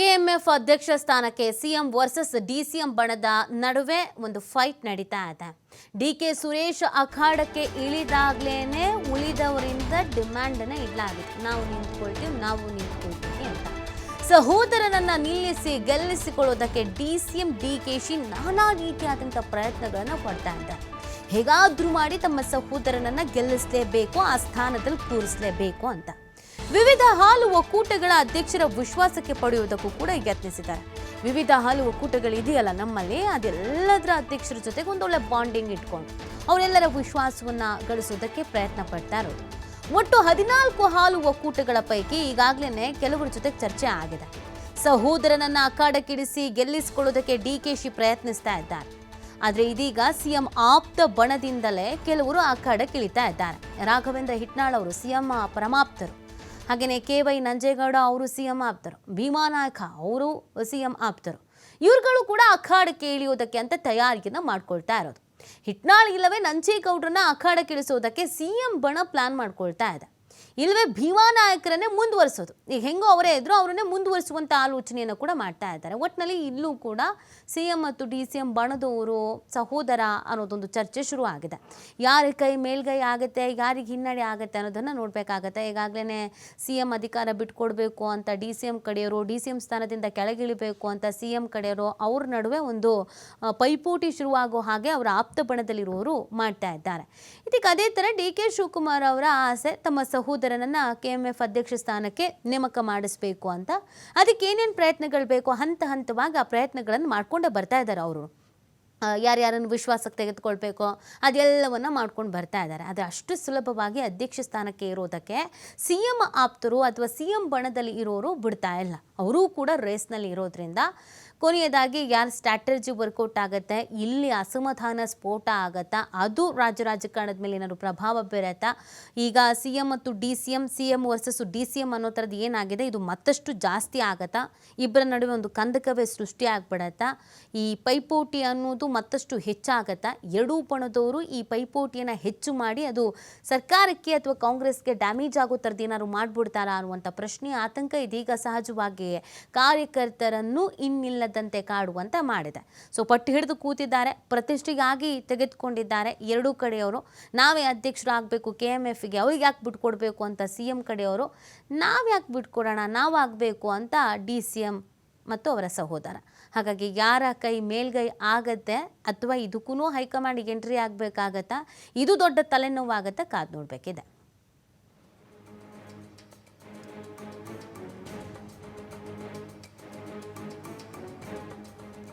KMF ಅಧ್ಯಕ್ಷ ಸ್ಥಾನಕ್ಕೆ CM versus DCM ಬಣದ ನಡುವೆ ಒಂದು ಫೈಟ್ ನಡೀತಾ ಇದೆ. ಡಿಕೆ ಸುರೇಶ್ ಅಖಾಡಕ್ಕೆ ಇಳಿದಾಗ್ಲೇನೆ ಉಳಿದವರಿಂದ ಡಿಮ್ಯಾಂಡ್ ಅನ್ನ ಇಡಲಾಗಿದೆ ನಾವು ನಿಂತ್ಕೊಳ್ತೀವಿ ನಾವು ನಿಂತ್ಕೊಳ್ತೀವಿ ಅಂತ. ಸಹೋದರನನ್ನ ನಿಲ್ಲಿಸಿ, ಗೆಲ್ಲಿಸಿಕೊಳ್ಳೋದಕ್ಕೆ ಡಿಸಿಎಂ ಶಿ ನಾನಾ ರೀತಿಯಾದಂಥ ಪ್ರಯತ್ನಗಳನ್ನು ಪಡ್ತಾ ಇದ್ದಾರೆ. ಹೇಗಾದ್ರೂ ಮಾಡಿ ತಮ್ಮ ಸಹೋದರನನ್ನ ಗೆಲ್ಲಿಸಲೇಬೇಕು, ಆ ಸ್ಥಾನದಲ್ಲಿ ಕೂರಿಸಲೇಬೇಕು ಅಂತ. ವಿವಿಧ ಹಾಲು ಒಕ್ಕೂಟಗಳ ಅಧ್ಯಕ್ಷರ ವಿಶ್ವಾಸಕ್ಕೆ ಪಡೆಯುವುದಕ್ಕೂ ಕೂಡ ಯತ್ನಿಸಿದ್ದಾರೆ. ವಿವಿಧ ಹಾಲು ಒಕ್ಕೂಟಗಳು ಇದೆಯಲ್ಲ ನಮ್ಮಲ್ಲಿ, ಅದೆಲ್ಲದರ ಅಧ್ಯಕ್ಷರ ಜೊತೆಗೆ ಒಂದೊಳ್ಳೆ ಬಾಂಡಿಂಗ್ ಇಟ್ಕೊಂಡು ಅವರೆಲ್ಲರ ವಿಶ್ವಾಸವನ್ನು ಗಳಿಸೋದಕ್ಕೆ ಪ್ರಯತ್ನ ಪಡ್ತಾ ಇರೋದು ಒಟ್ಟು ಹದಿನಾಲ್ಕು ಹಾಲು ಒಕ್ಕೂಟಗಳ ಪೈಕಿ ಈಗಾಗಲೇ ಕೆಲವರ ಜೊತೆ ಚರ್ಚೆ ಆಗಿದೆ. ಸಹೋದರನನ್ನ ಅಖಾಡಕ್ಕಿಡಿಸಿ ಗೆಲ್ಲಿಸಿಕೊಳ್ಳುವುದಕ್ಕೆ ಡಿ ಕೆ ಶಿ ಪ್ರಯತ್ನಿಸ್ತಾ ಇದ್ದಾರೆ. ಆದರೆ ಇದೀಗ ಸಿಎಂ ಆಪ್ತ ಬಣದಿಂದಲೇ ಕೆಲವರು ಅಖಾಡಕ್ಕಿಳಿತಾ ಇದ್ದಾರೆ. ರಾಘವೇಂದ್ರ ಹಿಟ್ನಾಳ್ ಅವರು ಸಿಎಂ ಪರಮಾಪ್ತರು. ಹಾಗೆಯೇ ಕೆ ವೈ ನಂಜೇಗೌಡ ಅವರು ಸಿಎಂ ಆಪ್ತರು ಭೀಮಾ ನಾಯಕ ಅವರು ಸಿಎಂ ಆಪ್ತರು ಇವ್ರುಗಳು ಕೂಡ ಅಖಾಡಕ್ಕೆ ಇಳಿಯೋದಕ್ಕೆ ಅಂತ ತಯಾರಿಯನ್ನು ಮಾಡ್ಕೊಳ್ತಾ ಇರೋದು. ಹಿಟ್ನಾಳ್ ಇಲ್ಲವೇ ನಂಜೇಗೌಡರನ್ನ ಅಖಾಡಕ್ಕೆ ಇಳಿಸೋದಕ್ಕೆ ಸಿಎಂ ಬಣ ಪ್ಲಾನ್ ಮಾಡ್ಕೊಳ್ತಾ ಇದೆ. ಇಲ್ಲವೇ ಭೀಮಾ ನಾಯಕರನ್ನೇ ಮುಂದುವರಿಸೋದು. ಈಗ ಹೆಂಗೋ ಅವರೇ ಇದ್ರು ಅವರನ್ನೇ ಮುಂದುವರಿಸುವಂಥ ಆಲೋಚನೆಯನ್ನು ಕೂಡ ಮಾಡ್ತಾ ಇದ್ದಾರೆ. ಒಟ್ಟಿನಲ್ಲಿ ಇಲ್ಲೂ ಕೂಡ ಸಿ ಎಂ ಮತ್ತು ಡಿ ಸಿ ಎಂ ಬಣದವರು ಸಹೋದರ ಅನ್ನೋದೊಂದು ಚರ್ಚೆ ಶುರು ಆಗಿದೆ. ಯಾರ ಕೈ ಮೇಲ್ಗೈ ಆಗುತ್ತೆ, ಯಾರಿಗೆ ಹಿನ್ನಡೆ ಆಗುತ್ತೆ ಅನ್ನೋದನ್ನು ನೋಡಬೇಕಾಗತ್ತೆ. ಈಗಾಗಲೇ ಸಿ ಎಂ ಅಧಿಕಾರ ಬಿಟ್ಕೊಡ್ಬೇಕು ಅಂತ ಡಿ ಸಿ ಎಂ ಕಡೆಯವರು, ಡಿ ಸಿ ಎಂ ಸ್ಥಾನದಿಂದ ಕೆಳಗಿಳಿಬೇಕು ಅಂತ ಸಿ ಎಂ ಕಡೆಯವರು ಅವ್ರ ನಡುವೆ ಒಂದು ಪೈಪೋಟಿ ಶುರುವಾಗೋ ಹಾಗೆ ಅವರ ಆಪ್ತ ಬಣದಲ್ಲಿರುವವರು ಮಾಡ್ತಾ ಇದ್ದಾರೆ. ಇದಕ್ಕೆ ಅದೇ ಥರ ಡಿ ಕೆ ಶಿವಕುಮಾರ್ ಅವರ ಆಸೆ ತಮ್ಮ ಸಹೋದರನನ್ನ ಕೆ ಎಂ ಎಫ್ ಅಧ್ಯಕ್ಷ ಸ್ಥಾನಕ್ಕೆ ನೇಮಕ ಮಾಡಿಸ್ಬೇಕು ಅಂತ. ಅದಕ್ಕೆ ಏನೇನು ಪ್ರಯತ್ನಗಳು ಬೇಕು ಹಂತ ಹಂತವಾಗಿ ಆ ಪ್ರಯತ್ನಗಳನ್ನು ಮಾಡ್ಕೊಂಡೇ ಬರ್ತಾ ಇದ್ದಾರೆ ಅವರು. ಯಾರ್ಯಾರನ್ನು ವಿಶ್ವಾಸಕ್ಕೆ ತೆಗೆದುಕೊಳ್ಬೇಕೋ ಅದೆಲ್ಲವನ್ನು ಮಾಡ್ಕೊಂಡು ಬರ್ತಾ ಇದ್ದಾರೆ ಆದರೆ ಅಷ್ಟು ಸುಲಭವಾಗಿ ಅಧ್ಯಕ್ಷ ಸ್ಥಾನಕ್ಕೆ ಇರೋದಕ್ಕೆ ಸಿ ಎಂ ಆಪ್ತರು ಅಥವಾ ಸಿ ಎಂ ಬಣದಲ್ಲಿ ಇರೋರು ಬಿಡ್ತಾ ಇಲ್ಲ. ಅವರೂ ಕೂಡ ರೇಸ್ನಲ್ಲಿ ಇರೋದ್ರಿಂದ ಕೊನೆಯದಾಗಿ, ಯಾರು ಸ್ಟ್ರಾಟಜಿ ವರ್ಕೌಟ್ ಆಗುತ್ತೆ, ಇಲ್ಲಿ ಅಸಮಾಧಾನ ಸ್ಫೋಟ ಆಗತ್ತಾ, ಅದು ರಾಜ್ಯ ರಾಜಕಾರಣದ ಮೇಲೆ ಏನಾದ್ರು ಪ್ರಭಾವ ಬೀರತ್ತಾ? ಈಗ ಸಿ ಎಂ ಮತ್ತು D C M C M versus D C M ಅನ್ನೋ ಥರದ್ದು ಏನಾಗಿದೆ? ಇದು ಮತ್ತಷ್ಟು ಜಾಸ್ತಿ ಆಗತ್ತಾ? ಇಬ್ಬರ ನಡುವೆ ಒಂದು ಕಂದಕವೇ ಸೃಷ್ಟಿ ಆಗ್ಬಿಡತ್ತಾ? ಈ ಪೈಪೋಟಿ ಅನ್ನೋದು ಮತ್ತಷ್ಟು ಹೆಚ್ಚಾಗತ್ತಾ? ಎರಡೂ ಪಣದವರು ಈ ಪೈಪೋಟಿಯನ್ನು ಹೆಚ್ಚು ಮಾಡಿ, ಅದು ಸರ್ಕಾರಕ್ಕೆ ಅಥವಾ ಕಾಂಗ್ರೆಸ್ಗೆ ಡ್ಯಾಮೇಜ್ ಆಗೋ ಥರದ್ದು ಏನಾದ್ರು ಮಾಡ್ಬಿಡ್ತಾರಾ ಅನ್ನುವಂಥ ಪ್ರಶ್ನೆ, ಆತಂಕ ಇದೀಗ ಸಹಜವಾಗಿ ಕಾರ್ಯಕರ್ತರನ್ನು ಇನ್ನಿಲ್ಲದಂತೆ ಕಾಡುವಂತೆ ಮಾಡಿದೆ. ಸೊ ಪಟ್ಟು ಹಿಡಿದು ಕೂತಿದ್ದಾರೆ, ಪ್ರತಿಷ್ಠೆಗಾಗಿ ತೆಗೆದುಕೊಂಡಿದ್ದಾರೆ ಎರಡೂ ಕಡೆಯವರು. ನಾವೇ ಅಧ್ಯಕ್ಷರು ಆಗಬೇಕು ಕೆ ಎಂ ಎಫ್ಗೆ ಅವ್ರಿಗೆ ಯಾಕೆ ಬಿಟ್ಕೊಡ್ಬೇಕು ಅಂತ ಸಿ ಎಂ ಕಡೆಯವರು, ನಾವು ಯಾಕೆ ಬಿಟ್ಕೊಡೋಣ ನಾವು ಆಗಬೇಕು ಅಂತ ಡಿ ಸಿ ಎಂ ಮತ್ತು ಅವರ ಸಹೋದರ. ಹಾಗಾಗಿ ಯಾರ ಕೈ ಮೇಲ್ಗೈ ಆಗತ್ತೆ ಅಥವಾ ಇದಕ್ಕೂ ಹೈಕಮಾಂಡಿಗೆ ಎಂಟ್ರಿ ಆಗಬೇಕಾಗತ್ತಾ, ಇದು ದೊಡ್ಡ ತಲೆನೋವಾಗತ್ತೆ, ಕಾದು ನೋಡಬೇಕಿದೆ.